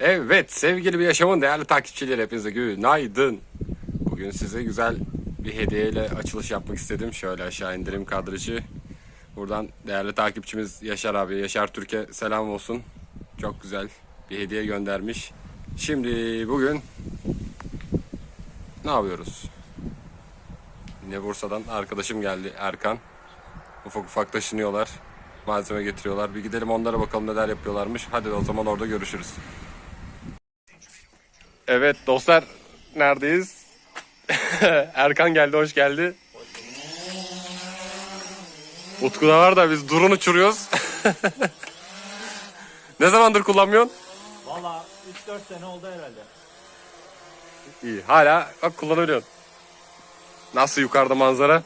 Evet sevgili bir yaşamın değerli takipçileri hepinize günaydın. Bugün size güzel bir hediyeyle açılış yapmak istedim. Şöyle aşağı indireyim kadrajı. Buradan değerli takipçimiz Yaşar abi, Yaşar Türkiye selam olsun. Çok güzel bir hediye göndermiş. Şimdi bugün ne yapıyoruz? Yine Bursa'dan arkadaşım geldi Erkan. Ufak ufak taşınıyorlar. Malzeme getiriyorlar. Bir gidelim onlara bakalım neler yapıyorlarmış. Hadi o zaman orada görüşürüz. Evet dostlar neredeyiz? Erkan geldi hoş geldi. Utku da var da biz drone uçuruyoruz. ne zamandır kullanmıyorsun? Valla 3-4 sene oldu herhalde. İyi hala bak kullanabiliyorsun. Nasıl yukarıda manzara?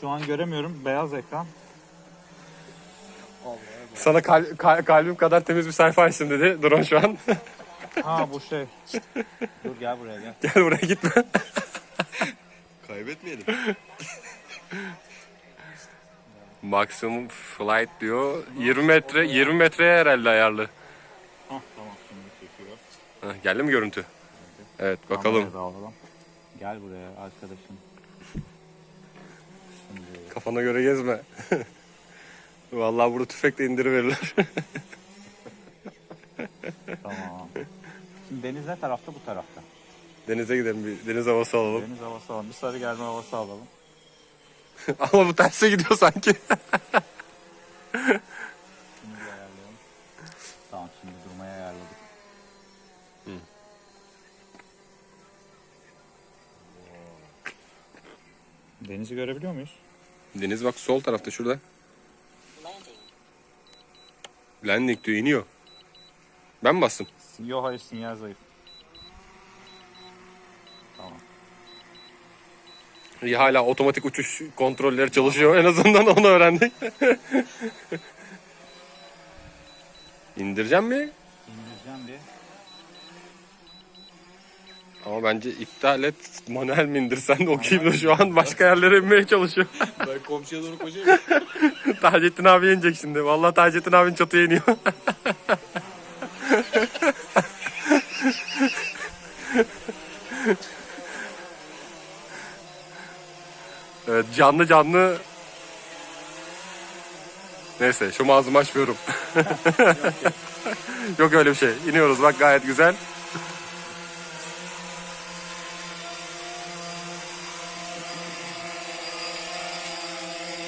Şu an göremiyorum. Beyaz ekran. Sana kal- kal- kalbim kadar temiz bir sayfa açtım dedi drone şu an. Ha bu şey. Dur gel buraya gel. Gel buraya gitme. Kaybetmeyelim. Maximum flight diyor. 20 metre 20 metreye herhalde ayarlı. Hah tamam şimdi çekiyor. Heh, geldi mi görüntü? Evet bakalım. Kamerayı da alalım. Gel buraya arkadaşım. Şimdi Kafana göre gezme. Vallahi burada tüfekle indiriverirler. tamam. Şimdi deniz ne tarafta bu tarafta. Denize gidelim bir deniz havası alalım. Deniz havası alalım. Bir sarı gelme havası alalım. Ama bu terse gidiyor sanki. Şimdi bir ayarlayalım. Tamam şimdi durmaya ayarladık. Denizi görebiliyor muyuz? Deniz bak sol tarafta şurada. Landing diyor iniyor. Ben mi bastım? Yok hayır sinyal zayıf. Tamam. İyi hala otomatik uçuş kontrolleri çalışıyor. En azından onu öğrendik. İndireceğim mi? İndireceğim bir. Ama bence iptal et. Manuel mi indirsen de okuyayım da şu an başka yerlere inmeye çalışıyor. Ben komşuya doğru koşayım. Taceddin abi inecek şimdi. Vallahi Taceddin abinin çatıya iniyor. canlı canlı Neyse şu ağzımı açmıyorum. Yok öyle bir şey. İniyoruz bak gayet güzel.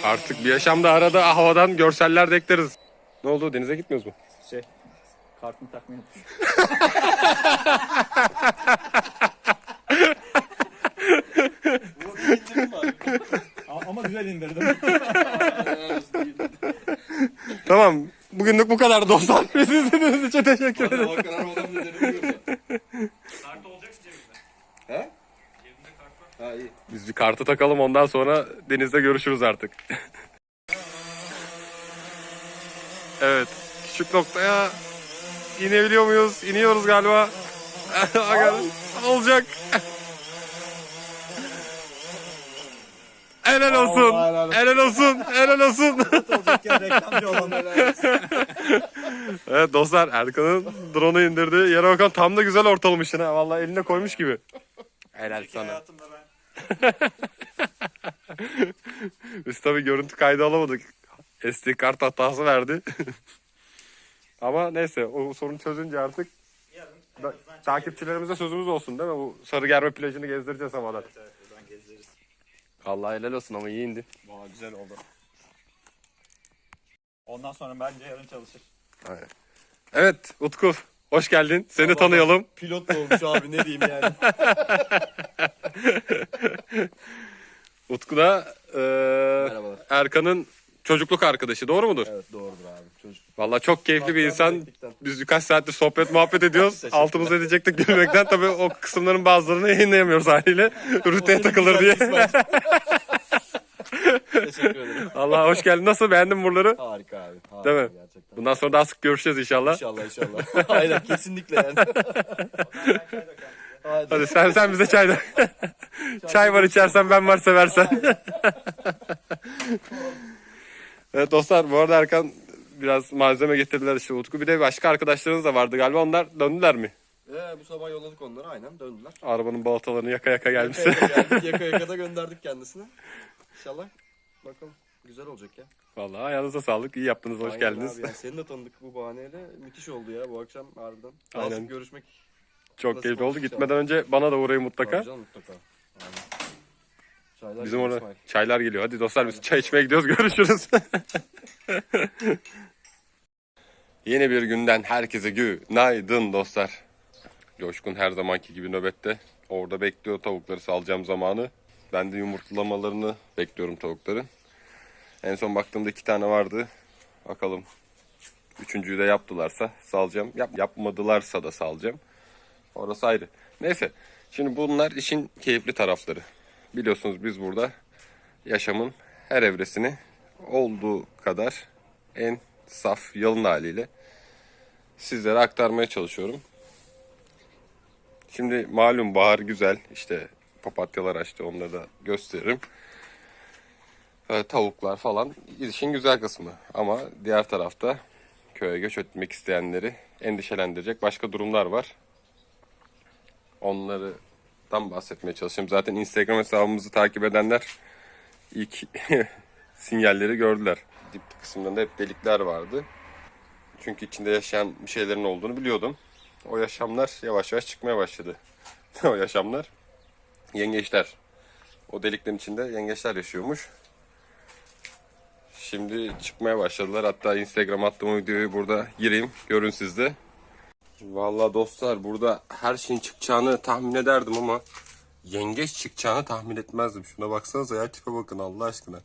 Artık bir yaşamda arada havadan görseller de ekleriz. Ne oldu denize gitmiyoruz mu? Şey. Kartını takmayı unutmuşum. A- Ama güzel indirdim. Tamam. Bugünlük bu kadar dostlar. Bizi izlediğiniz için teşekkür ederim. Kart olacak cebimde. He? Cebimde kart var. Ha iyi. Biz bir kartı takalım ondan sonra denizde görüşürüz artık. evet. Küçük noktaya inebiliyor muyuz? İniyoruz galiba. Aga, Olacak. Helal olsun. helal olsun. Helal olsun. Helal olsun. Olacakken reklamcı olalım. Evet dostlar Erkan'ın drone'u indirdi. Yere bakan tam da güzel ortalamışsın ha. Vallahi eline koymuş gibi. Helal sana. Hayatımda ben. Biz tabii görüntü kaydı alamadık. SD kart hatası verdi. Ama neyse o sorun çözünce artık Yarın en takipçilerimize sözümüz olsun değil mi? Bu Sarıgerme plajını gezdireceğiz havadan. Evet, evet. Allah helal olsun ama iyi indi. Valla güzel oldu. Ondan sonra bence yarın çalışır. Aynen. Evet Utku hoş geldin. Seni tanıyalım. Pilot da olmuş abi ne diyeyim yani. Utku da Merhabalar. Erkan'ın çocukluk arkadaşı doğru mudur? Evet doğrudur abi. Çocuk. Vallahi çok keyifli bir insan. Biz birkaç saattir sohbet muhabbet ediyoruz. Altımız edecektik gülmekten. Tabii o kısımların bazılarını yayınlayamıyoruz haliyle. Rüteye takılır diye. Teşekkür ederim. Allah hoş geldin. Nasıl beğendin buraları? Harika abi. Harika Değil mi? Gerçekten. Bundan sonra daha sık görüşeceğiz inşallah. İnşallah inşallah. Aynen kesinlikle yani. Hadi. Hadi sen sen bize çay da. çay var içersen ben var seversen. evet dostlar bu arada Erkan biraz malzeme getirdiler işte Utku. Bir de başka arkadaşlarınız da vardı galiba. Onlar döndüler mi? Ee, bu sabah yolladık onları aynen döndüler. Arabanın balatalarını yaka yaka Yaka gelmişsin. yaka geldik yaka yaka da gönderdik kendisine. İnşallah bakalım güzel olacak ya. Vallahi ayağınıza sağlık. İyi yaptınız. Hoş Aynen geldiniz. Abi ya. Seni de tanıdık bu bahaneyle. Müthiş oldu ya bu akşam harbiden. Aynen. sık görüşmek. Çok keyifli oldu. Gitmeden önce bana da uğrayın mutlaka. Canım, mutlaka. Aynen. Çaylar Bizim orada çaylar geliyor. Hadi dostlar biz çay içmeye gidiyoruz. Görüşürüz. Yeni bir günden herkese günaydın dostlar. Coşkun her zamanki gibi nöbette. Orada bekliyor tavukları salacağım zamanı. Ben de yumurtlamalarını bekliyorum tavukların. En son baktığımda iki tane vardı. Bakalım. Üçüncüyü de yaptılarsa salacağım. Yap, yapmadılarsa da salacağım. Orası ayrı. Neyse. Şimdi bunlar işin keyifli tarafları. Biliyorsunuz biz burada yaşamın her evresini olduğu kadar en saf, yalın haliyle sizlere aktarmaya çalışıyorum. Şimdi malum bahar güzel. İşte papatyalar açtı onları da gösteririm. Ee, tavuklar falan işin güzel kısmı. Ama diğer tarafta köye göç etmek isteyenleri endişelendirecek başka durumlar var. Onları tam bahsetmeye çalışayım. Zaten Instagram hesabımızı takip edenler ilk sinyalleri gördüler. Dip kısmında hep delikler vardı. Çünkü içinde yaşayan bir şeylerin olduğunu biliyordum. O yaşamlar yavaş yavaş çıkmaya başladı. o yaşamlar yengeçler. O deliklerin içinde yengeçler yaşıyormuş. Şimdi çıkmaya başladılar. Hatta Instagram attığım videoyu burada gireyim. Görün siz de. Vallahi dostlar burada her şeyin çıkacağını tahmin ederdim ama yengeç çıkacağını tahmin etmezdim. Şuna baksanıza ya tipe bakın Allah aşkına.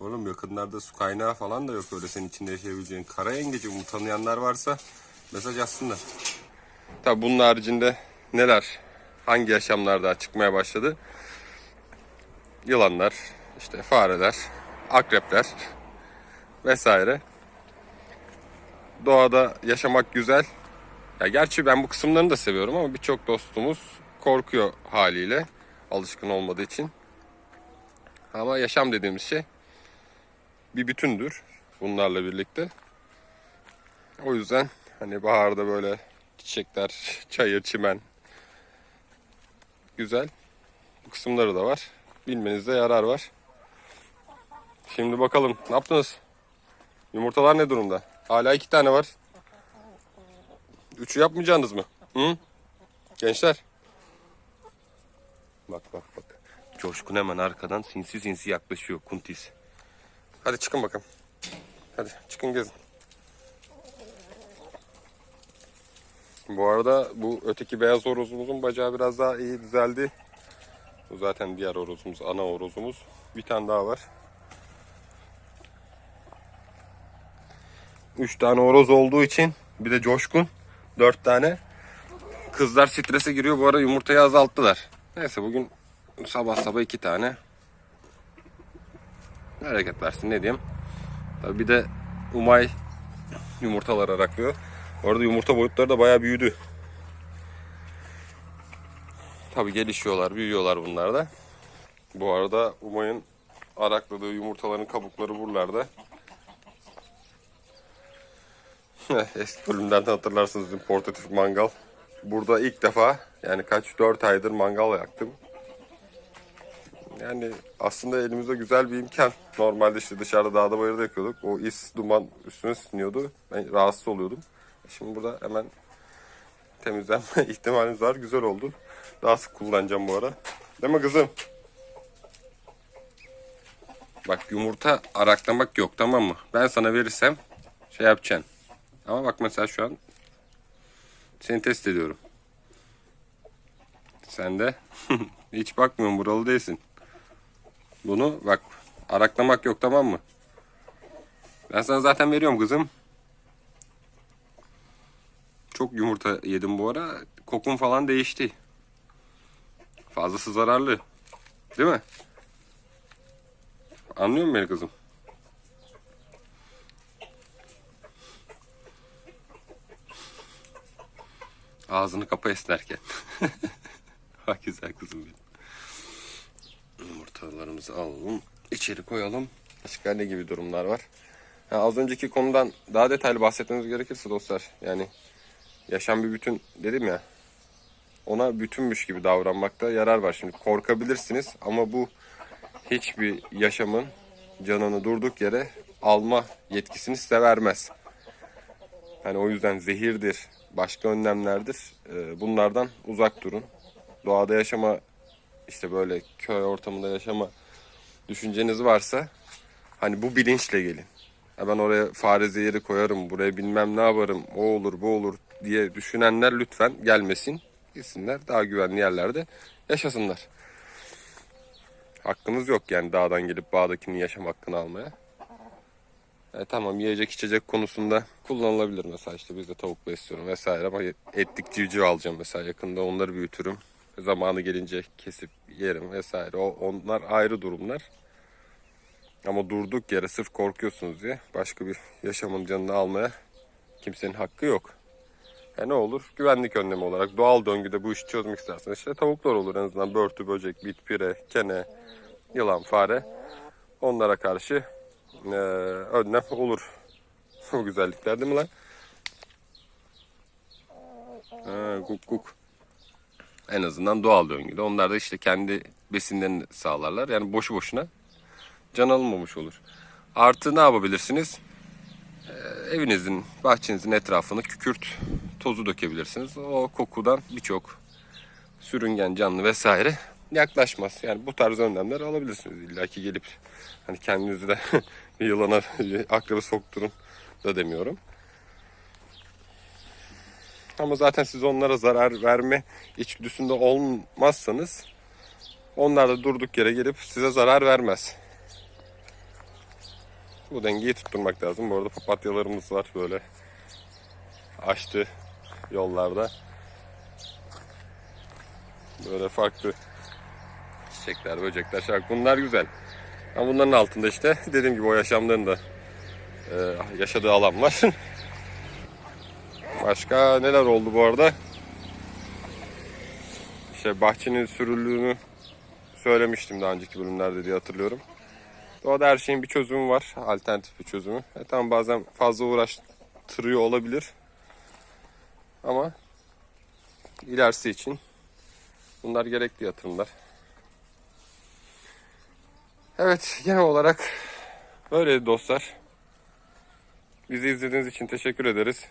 Oğlum yakınlarda su kaynağı falan da yok öyle senin içinde yaşayabileceğin. Kara yengeci bunu tanıyanlar varsa mesaj atsınlar. Tabi bunun haricinde neler, hangi yaşamlar daha çıkmaya başladı? Yılanlar, işte fareler, akrepler vesaire doğada yaşamak güzel. Ya gerçi ben bu kısımlarını da seviyorum ama birçok dostumuz korkuyor haliyle alışkın olmadığı için. Ama yaşam dediğimiz şey bir bütündür bunlarla birlikte. O yüzden hani baharda böyle çiçekler, çayır, çimen güzel. Bu kısımları da var. Bilmenizde yarar var. Şimdi bakalım ne yaptınız? Yumurtalar ne durumda? Hala iki tane var. Üçü yapmayacaksınız mı? Hı? Gençler. Bak bak bak. Coşkun hemen arkadan sinsi sinsi yaklaşıyor kuntis. Hadi çıkın bakalım. Hadi çıkın gezin. Bu arada bu öteki beyaz horozumuzun bacağı biraz daha iyi düzeldi. Bu zaten diğer horozumuz, ana horozumuz. Bir tane daha var. Üç tane horoz olduğu için bir de coşkun. Dört tane. Kızlar strese giriyor. Bu ara yumurtayı azalttılar. Neyse bugün sabah sabah iki tane. Hareket versin ne diyeyim. Tabii bir de Umay yumurtalar araklıyor. Bu arada yumurta boyutları da bayağı büyüdü. Tabii gelişiyorlar, büyüyorlar bunlar da. Bu arada Umay'ın arakladığı yumurtaların kabukları buralarda. Eski bölümlerden hatırlarsınız bizim portatif mangal. Burada ilk defa yani kaç 4 aydır mangal yaktım. Yani aslında elimizde güzel bir imkan. Normalde işte dışarıda dağda bayırda yakıyorduk. O is, duman üstüne siniyordu. Ben rahatsız oluyordum. Şimdi burada hemen temizlenme ihtimalimiz var. Güzel oldu. Daha sık kullanacağım bu ara. Değil mi kızım? Bak yumurta araklamak yok tamam mı? Ben sana verirsem şey yapacaksın. Ama bak mesela şu an seni test ediyorum. Sen de hiç bakmıyorum buralı değilsin. Bunu bak araklamak yok tamam mı? Ben sana zaten veriyorum kızım. Çok yumurta yedim bu ara. Kokun falan değişti. Fazlası zararlı. Değil mi? Anlıyor musun beni kızım? Ağzını kapa esnerken. Bak güzel kızım benim. Yumurtalarımızı alalım. içeri koyalım. Başka ne gibi durumlar var? Ha, az önceki konudan daha detaylı bahsetmemiz gerekirse dostlar yani yaşam bir bütün dedim ya ona bütünmüş gibi davranmakta yarar var. Şimdi korkabilirsiniz ama bu hiçbir yaşamın canını durduk yere alma yetkisini size vermez. Hani o yüzden zehirdir, başka önlemlerdir. Ee, Bunlardan uzak durun. Doğada yaşama, işte böyle köy ortamında yaşama düşünceniz varsa hani bu bilinçle gelin. Ha ben oraya fare zehiri koyarım, buraya bilmem ne yaparım, o olur bu olur diye düşünenler lütfen gelmesin. Gitsinler daha güvenli yerlerde yaşasınlar. Hakkımız yok yani dağdan gelip bağdakinin yaşam hakkını almaya. E, tamam yiyecek içecek konusunda kullanılabilir mesela işte biz de tavuk besliyorum vesaire ama etlik civciv alacağım mesela yakında onları büyütürüm. Zamanı gelince kesip yerim vesaire. O, onlar ayrı durumlar. Ama durduk yere sırf korkuyorsunuz diye başka bir yaşamın canını almaya kimsenin hakkı yok. Ya ne olur? Güvenlik önlemi olarak doğal döngüde bu işi çözmek isterseniz işte tavuklar olur en azından börtü, böcek, bit, pire, kene, yılan, fare. Onlara karşı eee, önlem olur. Bu güzellikler değil mi lan? Ha, kuk kuk. En azından doğal döngüde. Onlar da işte kendi besinlerini sağlarlar. Yani boşu boşuna can alınmamış olur. Artı ne yapabilirsiniz? Ee, evinizin, bahçenizin etrafını kükürt tozu dökebilirsiniz. O kokudan birçok sürüngen, canlı vesaire yaklaşmaz. Yani bu tarz önlemler alabilirsiniz. İlla ki gelip hani kendinizi de yılana, akraba sokturun da demiyorum. Ama zaten siz onlara zarar verme içgüdüsünde olmazsanız onlar da durduk yere gelip size zarar vermez. Bu dengeyi tutturmak lazım. Bu arada papatyalarımız var böyle açtı yollarda. Böyle farklı çiçekler, böcekler, şarkı. Bunlar güzel. Ama bunların altında işte dediğim gibi o yaşamların da e, yaşadığı alan var. Başka neler oldu bu arada? İşte bahçenin sürüldüğünü söylemiştim daha önceki bölümlerde diye hatırlıyorum. Doğada her şeyin bir çözümü var. Alternatif bir çözümü. E tamam bazen fazla uğraştırıyor olabilir. Ama ilerisi için bunlar gerekli yatırımlar. Evet genel olarak böyle dostlar. Bizi izlediğiniz için teşekkür ederiz.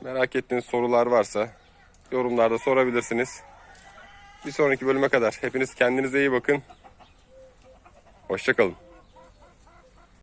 Merak ettiğiniz sorular varsa yorumlarda sorabilirsiniz. Bir sonraki bölüme kadar hepiniz kendinize iyi bakın. Hoşçakalın.